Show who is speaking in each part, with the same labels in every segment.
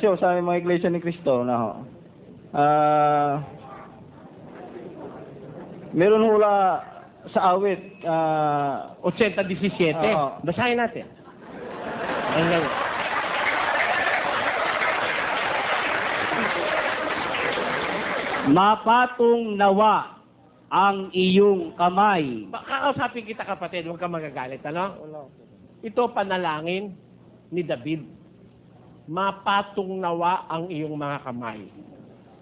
Speaker 1: Kasi ho, sa mga iglesia ni Cristo na ho, ah, meron hula sa awit, ah,
Speaker 2: 80-17.
Speaker 1: Oo.
Speaker 2: Basahin natin. Ayun lang.
Speaker 3: Mapatong nawa ang iyong kamay.
Speaker 2: Ba- Kakausapin kita kapatid, huwag kang magagalit, ano? Ito panalangin ni David. Mapatong nawa ang iyong mga kamay.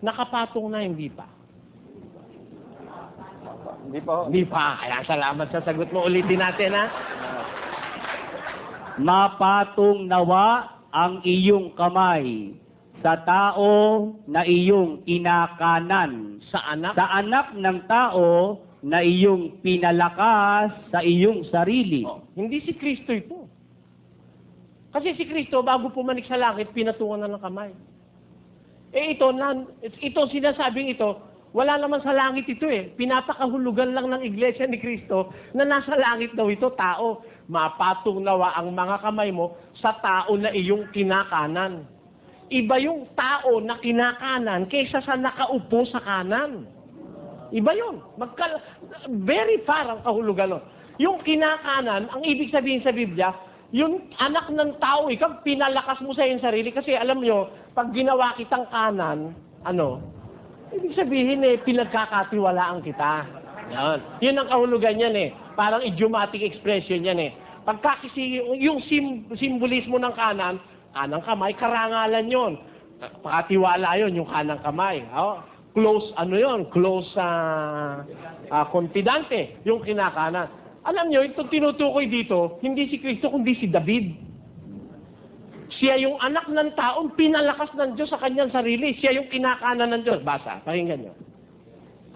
Speaker 2: Nakapatong na, hindi pa.
Speaker 1: hindi pa.
Speaker 2: Hindi pa. Kaya salamat sa sagot mo. Ulitin natin, ha?
Speaker 3: Mapatong nawa ang iyong kamay sa tao na iyong kinakanan,
Speaker 2: Sa anak.
Speaker 3: sa anak ng tao na iyong pinalakas sa iyong sarili.
Speaker 2: Oh, hindi si Kristo ito. Kasi si Kristo, bago pumanik sa langit, pinatungan na ng kamay. Eh ito, nan, ito sinasabing ito, wala naman sa langit ito eh. Pinapakahulugan lang ng iglesia ni Kristo na nasa langit daw ito, tao. Mapatong nawa ang mga kamay mo sa tao na iyong kinakanan. Iba yung tao na kinakanan kaysa sa nakaupo sa kanan. Iba yun. Magka, very far ang kahulugan nun. Yung kinakanan, ang ibig sabihin sa Biblia, yung anak ng tao, ikaw pinalakas mo sa iyong sarili kasi alam nyo, pag ginawa kitang kanan, ano, ibig sabihin eh, pinagkakatiwalaan kita. Yan. Yun ang kahulugan yan eh. Parang idiomatic expression yan eh. Pagka yung sim, simbolismo ng kanan, kanang kamay, karangalan yon. Pakatiwala yon yung kanang kamay. Oh, close, ano yon Close sa ah, confidante, yung kinakanan. Alam nyo, itong tinutukoy dito, hindi si Kristo, kundi si David. Siya yung anak ng taong pinalakas ng Diyos sa kanyang sarili. Siya yung kinakanan ng Diyos. Basa, pakinggan nyo.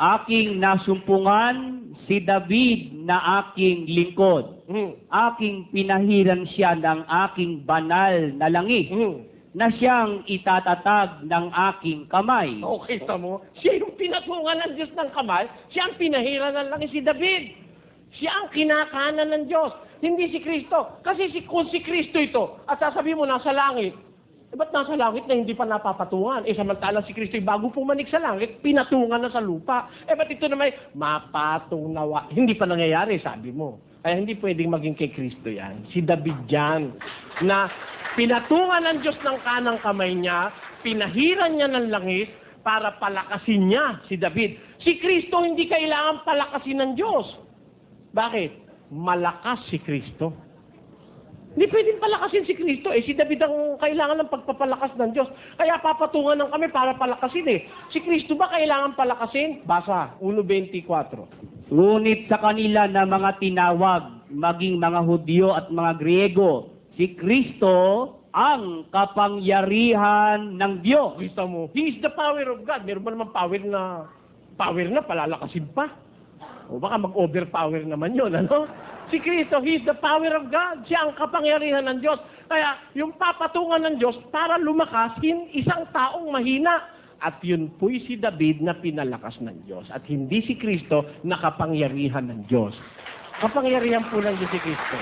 Speaker 3: Aking nasumpungan si David na aking lingkod.
Speaker 2: Hmm.
Speaker 3: Aking pinahiran siya ng aking banal na langis
Speaker 2: Hmm.
Speaker 3: na siyang itatatag ng aking kamay.
Speaker 2: Okay, sa mo. Siya yung pinatungan ng Diyos ng kamay. Siya ang pinahira ng langit si David. Siya ang kinakanan ng Diyos. Hindi si Kristo. Kasi si, kung si Kristo ito, at sasabihin mo nasa langit, eh, ba't nasa langit na hindi pa napapatungan? Eh, samantalang si Kristo, bago pumanik sa langit, pinatungan na sa lupa. Eh, ba't ito naman, mapatong nawa? Hindi pa nangyayari, sabi mo. Kaya hindi pwedeng maging kay Kristo yan. Si David yan. Na pinatungan ng Diyos ng kanang kamay niya, pinahiran niya ng langis, para palakasin niya si David. Si Kristo hindi kailangan palakasin ng Diyos. Bakit? Malakas si Kristo. Hindi pwedeng palakasin si Kristo. Eh, si David ang kailangan ng pagpapalakas ng Diyos. Kaya papatungan ng kami para palakasin eh. Si Kristo ba kailangan palakasin? Basa, 1.24.
Speaker 3: Ngunit sa kanila na mga tinawag, maging mga Hudyo at mga Griego, si Kristo ang kapangyarihan ng Diyos.
Speaker 2: Kita mo, He is the power of God. Meron ba naman power na, power na, palalakasin pa? O baka mag-overpower naman yon ano? Si Kristo, He is the power of God. Siya ang kapangyarihan ng Diyos. Kaya, yung papatungan ng Diyos para lumakas hin isang taong mahina. At yun po'y si David na pinalakas ng Diyos. At hindi si Kristo na kapangyarihan ng Diyos. Kapangyarihan po ng Diyos si Kristo.